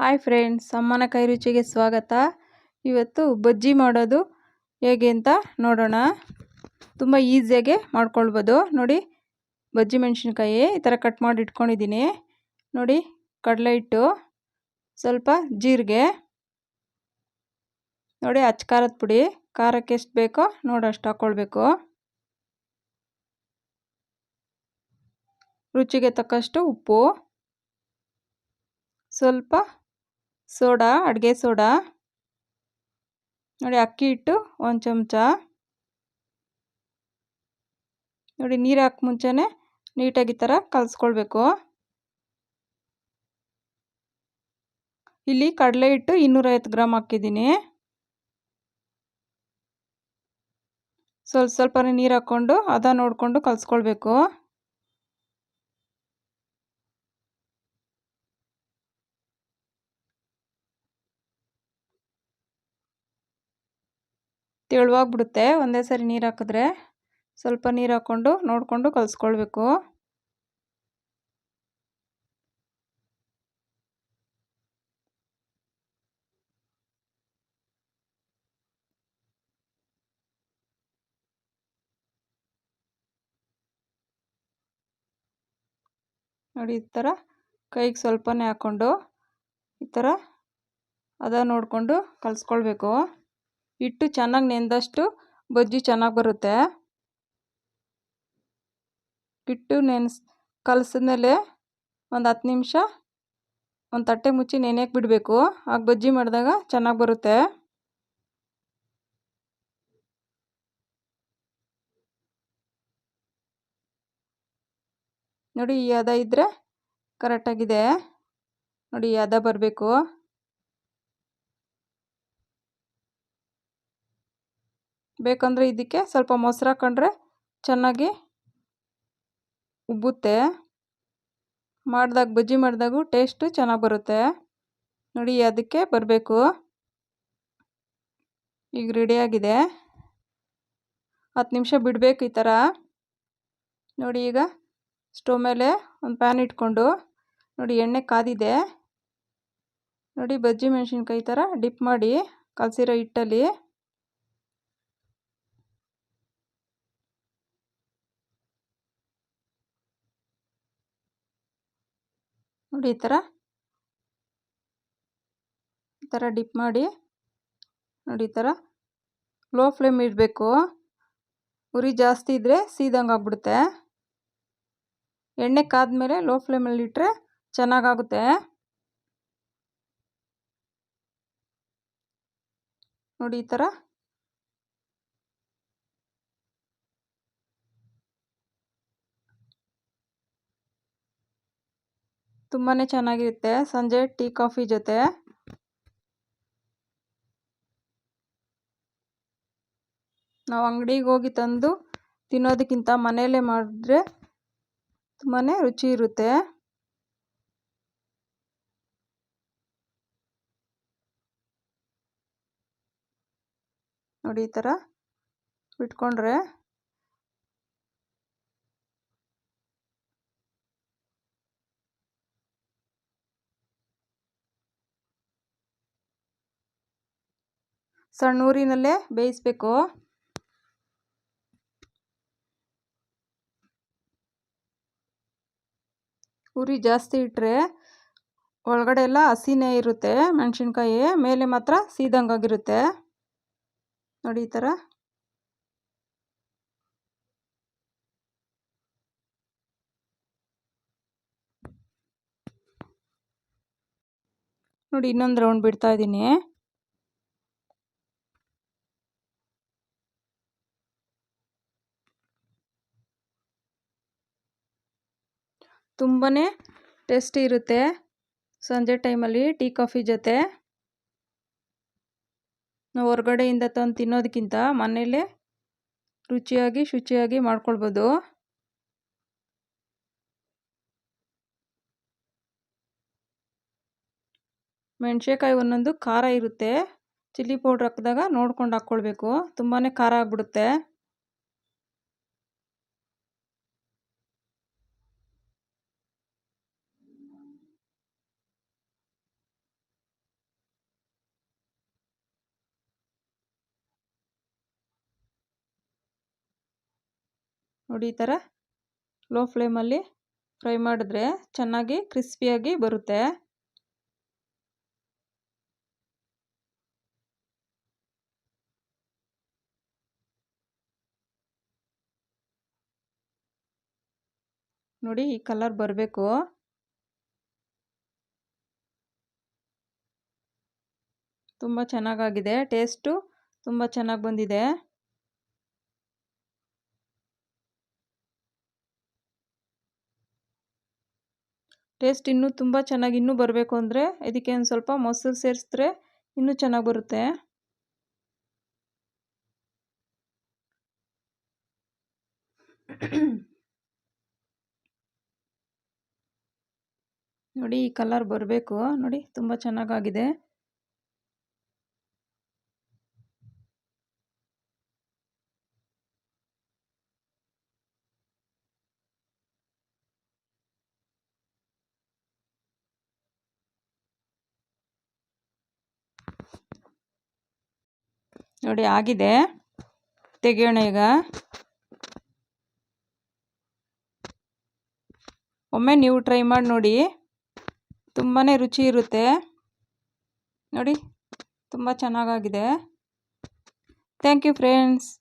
Hi friends, ಅಮ್ಮನ ಕೈ ರುಚಿಗೆ ಸ್ವಾಗತ. ಇವತ್ತು ಬಜ್ಜಿ ಮಾಡೋದು ಹೇಗೆ ಅಂತ ನೋಡೋಣ. ತುಂಬ ಈಸಿಯಾಗೆ ಮಾಡ್ಕೊಳ್ಬೋದು. ನೋಡಿ, ಬಜ್ಜಿ ಮೆಣಸಿನ್ಕಾಯಿ ಈ ಥರ ಕಟ್ ಮಾಡಿ ಇಟ್ಕೊಂಡಿದ್ದೀನಿ. ನೋಡಿ, ಕಡಲೆ ಹಿಟ್ಟು, ಸ್ವಲ್ಪ ಜೀರಿಗೆ, ನೋಡಿ, ಅಚ್ಚ ಖಾರದ ಪುಡಿ, ಖಾರಕ್ಕೆ ಎಷ್ಟು ಬೇಕೋ ನೋಡಿ ನೋಡೋಷ್ಟು ಹಾಕ್ಕೊಳ್ಬೇಕು ರುಚಿಗೆ ತಕ್ಕಷ್ಟು ಉಪ್ಪು, ಸ್ವಲ್ಪ ಸೋಡಾ, ಅಡುಗೆ ಸೋಡಾ. ನೋಡಿ ಅಕ್ಕಿ ಹಿಟ್ಟು, ಒಂದು ಚಮಚ. ನೋಡಿ ನೀರು ಹಾಕಿ ಮುಂಚೆನೇ ನೀಟಾಗಿ ಥರ ಕಲಿಸ್ಕೊಳ್ಬೇಕು. ಇಲ್ಲಿ ಕಡಲೆ ಹಿಟ್ಟು ಇನ್ನೂರೈವತ್ತು ಗ್ರಾಮ್ ಹಾಕಿದ್ದೀನಿ. ಸ್ವಲ್ಪ ಸ್ವಲ್ಪನೇ ನೀರು ಹಾಕ್ಕೊಂಡು ಅದ ನೋಡಿಕೊಂಡು ಕಲಿಸ್ಕೊಳ್ಬೇಕು. ತೆಳುವಾಗ್ಬಿಡುತ್ತೆ. ಒಂದೇ ಸರಿ ನೀರು ಹಾಕಿದ್ರೆ ಸ್ವಲ್ಪ ನೀರು ಹಾಕ್ಕೊಂಡು ನೋಡಿಕೊಂಡು ಕಲಿಸ್ಕೊಳ್ಬೇಕು. ನೋಡಿ ಈ ಥರ ಕೈಗೆ ಸ್ವಲ್ಪನೇ ಹಾಕ್ಕೊಂಡು ಈ ಥರ ಅದ ನೋಡಿಕೊಂಡು ಕಲಿಸ್ಕೊಳ್ಬೇಕು. ಹಿಟ್ಟು ಚೆನ್ನಾಗಿ ನೆಂದಷ್ಟು ಬಜ್ಜಿ ಚೆನ್ನಾಗಿ ಬರುತ್ತೆ. ಹಿಟ್ಟು ನೆನೆಸ್, ಕಲಸಿದ್ಮೇಲೆ ಒಂದು ಹತ್ತು ನಿಮಿಷ ಒಂದು ತಟ್ಟೆ ಮುಚ್ಚಿ ನೆನೆಯಕ್ಕೆ ಬಿಡಬೇಕು. ಆಗ ಬಜ್ಜಿ ಮಾಡಿದಾಗ ಚೆನ್ನಾಗಿ ಬರುತ್ತೆ. ನೋಡಿ ಈ ಹದ ಇದ್ದರೆ ಕರೆಕ್ಟಾಗಿದೆ ನೋಡಿ ಈ ಹದ ಬರಬೇಕು. ಬೇಕಂದರೆ ಇದಕ್ಕೆ ಸ್ವಲ್ಪ ಮೊಸರು ಹಾಕೊಂಡ್ರೆ ಚೆನ್ನಾಗಿ ಉಬ್ಬುತ್ತೆ. ಮಾಡಿದಾಗ, ಬಜ್ಜಿ ಮಾಡಿದಾಗೂ ಟೇಸ್ಟು ಚೆನ್ನಾಗಿ ಬರುತ್ತೆ. ನೋಡಿ, ಅದಕ್ಕೆ ಬರಬೇಕು. ಈಗ ರೆಡಿಯಾಗಿದೆ ಹತ್ತು ನಿಮಿಷ ಬಿಡಬೇಕು ಈ ಥರ. ನೋಡಿ, ಈಗ ಸ್ಟವ್ ಮೇಲೆ ಒಂದು ಪ್ಯಾನ್ ಇಟ್ಕೊಂಡು, ನೋಡಿ, ಎಣ್ಣೆ ಕಾದಿದೆ. ನೋಡಿ, ಬಜ್ಜಿ ಮೆಣಸಿನ್ಕಾಯಿ ಥರ ಡಿಪ್ ಮಾಡಿ ಕಲಸಿರೋ ಹಿಟ್ಟಲ್ಲಿ. ನೋಡಿ ಈ ಥರ. ಈ ಥರ ಡಿಪ್ ಮಾಡಿ, ನೋಡಿ ಈ ಥರ. ಲೋ ಫ್ಲೇಮ್ ಇಡಬೇಕು. ಉರಿ ಜಾಸ್ತಿ ಇದ್ದರೆ ಸೀದಂಗೆ ಆಗ್ಬಿಡುತ್ತೆ. ಎಣ್ಣೆ ಕಾದ್ಮೇಲೆ ಲೋ ಫ್ಲೇಮಲ್ಲಿ ಇಟ್ಟರೆ ಚೆನ್ನಾಗಾಗುತ್ತೆ. ನೋಡಿ ಈ ಥರ. ತುಂಬಾ ಚೆನ್ನಾಗಿರುತ್ತೆ. ಸಂಜೆ ಟೀ, ಕಾಫಿ ಜೊತೆ. ನಾವು ಅಂಗಡಿಗೆ ಹೋಗಿ ತಂದು ತಿನ್ನೋದಕ್ಕಿಂತ ಮನೆಯಲ್ಲೇ ಮಾಡಿದ್ರೆ ತುಂಬಾ ರುಚಿ ಇರುತ್ತೆ. ನೋಡಿ ಈ ಥರ ಬಿಟ್ಕೊಂಡ್ರೆ ಸಣ್ಣ ಬೇಯಿಸಬೇಕು. ಬೇಯಿಸ್ಬೇಕು ಉರಿ ಜಾಸ್ತಿ ಇಟ್ಟರೆ ಒಳಗಡೆ ಎಲ್ಲ ಹಸಿನೇ ಇರುತ್ತೆ ಮೆಣಸಿನ್ಕಾಯಿ, ಮೇಲೆ ಮಾತ್ರ ಸೀದಂಗಾಗಿರುತ್ತೆ. ನೋಡಿ ಈ ಥರ. ನೋಡಿ ಇನ್ನೊಂದು ರೌಂಡ್ ಬಿಡ್ತಾ ಇದ್ದೀನಿ. ತುಂಬಾ ಟೇಸ್ಟಿ ಇರುತ್ತೆ. ಸಂಜೆ ಟೈಮಲ್ಲಿ ಟೀ ಕಾಫಿ ಜೊತೆ. ನಾವು ಹೊರಗಡೆಯಿಂದ ತಂದು ತಿನ್ನೋದಕ್ಕಿಂತ ಮನೆಯಲ್ಲೇ ರುಚಿಯಾಗಿ, ಶುಚಿಯಾಗಿ ಮಾಡ್ಕೊಳ್ಬೋದು. ಮೆಣಸೇಕಾಯಿ ಒಂದೊಂದು ಖಾರ ಇರುತ್ತೆ. ಚಿಲ್ಲಿ ಪೌಡ್ರ್ ಹಾಕಿದಾಗ ನೋಡ್ಕೊಂಡು ಹಾಕ್ಕೊಳ್ಬೇಕು. ತುಂಬಾ ಖಾರ ಆಗಿಬಿಡುತ್ತೆ. ನೋಡಿ ಈ ಥರ ಲೋ ಫ್ಲೇಮಲ್ಲಿ ಫ್ರೈ ಮಾಡಿದ್ರೆ ಚೆನ್ನಾಗಿ ಕ್ರಿಸ್ಪಿಯಾಗಿ ಬರುತ್ತೆ. ನೋಡಿ ಈ ಕಲರ್ ಬರಬೇಕು. ತುಂಬ ಚೆನ್ನಾಗಾಗಿದೆ ಟೇಸ್ಟು ತುಂಬ ಚೆನ್ನಾಗಿ ಬಂದಿದೆ. ಟೇಸ್ಟ್ ಇನ್ನೂ ತುಂಬ ಚೆನ್ನಾಗಿ ಇನ್ನೂ ಬರಬೇಕು ಅಂದರೆ ಇದಕ್ಕೆ ಒಂದು ಸ್ವಲ್ಪ ಮೊಸರು ಸೇರಿಸಿದ್ರೆ ಇನ್ನೂ ಚೆನ್ನಾಗಿ ಬರುತ್ತೆ. ನೋಡಿ ಈ ಕಲರ್ ಬರಬೇಕು. ನೋಡಿ ತುಂಬ ಚೆನ್ನಾಗಾಗಿದೆ. ನೋಡಿ, ಆಗಿದೆ. ತೆಗೆಯೋಣ ಈಗ. ಒಮ್ಮೆ ನೀವು ಟ್ರೈ ಮಾಡಿ ನೋಡಿ. ತುಂಬಾ ರುಚಿ ಇರುತ್ತೆ. ನೋಡಿ, ತುಂಬ ಚೆನ್ನಾಗಾಗಿದೆ. Thank you friends